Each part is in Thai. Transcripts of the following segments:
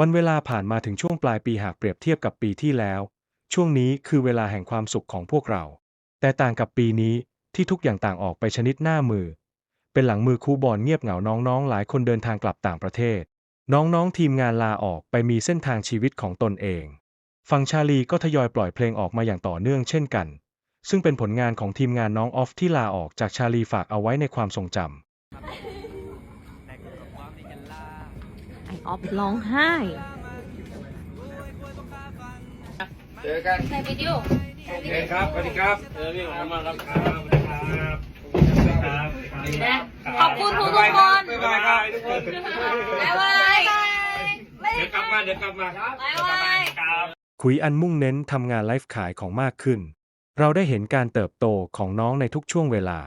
วันเวลาผ่านมาถึงช่วงปลายปีหากเปรียบเทียบกับปีที่แล้ว ช่วงนี้คือเวลาแห่งความสุขของพวกเรา แต่ต่างกับปีนี้ที่ทุกอย่างต่างออกไปชนิดหน้ามือ เป็นหลังมือคูบอลเงียบเหงาน้องๆ หลายคนเดินทางกลับต่างประเทศ น้องๆ ทีมงานลาออกไปมีเส้นทางชีวิตของตนเอง ฝั่งชาลีก็ทยอยปล่อยเพลงออกมาอย่างต่อเนื่องเช่นกัน ซึ่งเป็นผลงานของทีมงานน้องออฟที่ลาออกจากชาลีฝากเอาไว้ในความทรงจำ อออฟร้องไห้เจอกันในวิดีโอโอเคครับสวัสดีครับเออพี่ขอบคุณมากครับครับสวัสดีครับขอบคุณครับนะขอบคุณทุกคนบ๊ายบายครับทุกคนบ๊ายบายเดี๋ยวกลับมาเดี๋ยวกลับมาบ๊ายบายครับคุยอันมุ่งเน้นทำงานไลฟ์ขายของมากขึ้น เราได้เห็นการเติบโตของน้องในทุกช่วงเวลา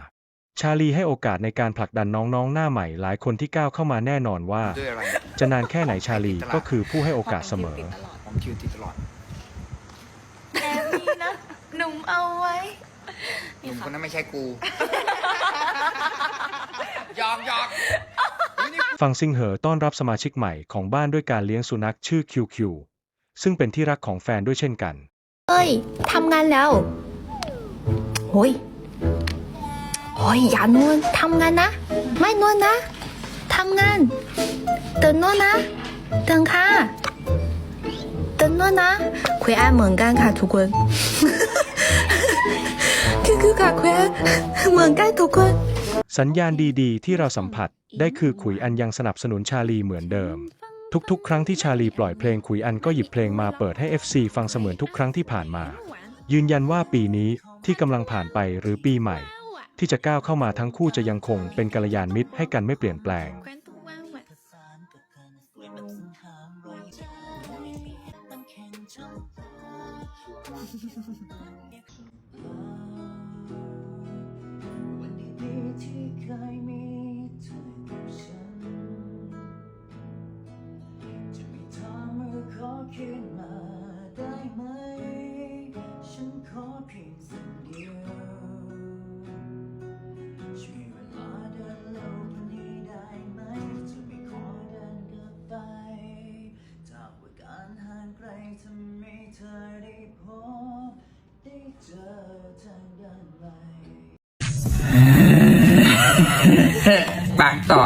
ชาลีให้โอกาสในการผลักดันน้องๆหน้าใหม่หลายคนที่ก้าวเข้ามาแน่นอนว่าด้วยอะไร จะนานแค่ไหนชาลีก็คือผู้ให้โอกาสเสมอ ผมคิวติดตลอดแอบมีนะ หนุ่มเอาไว้ หนุ่มคนนั้นไม่ใช่กูหยอกหยอกฟังซิงเหอต้อนรับสมาชิกใหม่ของบ้านด้วยการเลี้ยงสุนัขชื่อคิวคิวซึ่งเป็นที่รักของแฟนด้วยเช่นกัน เฮ้ย ทำงานแล้วโอ้ยโอ้ยอย่านอนทำงานนะ ไม่นอนนะทำงานตื่นนอนนะตื่นค่ะตื่นนอนนะคุยอันเหมือนกันค่ะทุกคนคือคือค่ะคุยอันเหมือนกันทุกคนสัญญาณดีๆ ที่เราสัมผัสได้คือขุยอันยังสนับสนุนชาลีเหมือนเดิม ทุกๆ ครั้งที่ชาลีปล่อยเพลงขุยอันก็หยิบเพลงมาเปิดให้ FC ฟังเสมือนทุกครั้งที่ผ่านมา ยืนยันว่าปีนี้ที่กำลังผ่านไปหรือปีใหม่ ที่จะก้าวเข้ามาทั้งคู่จะยังคงเป็นกัลยาณมิตรให้กันไม่เปลี่ยนแปลงคืนมาได้ไหมฉันขอเพียงสิ่งเดียว ไกลทำให้เธอได้พบได้เจอทางด้านใหม่ปากต่อ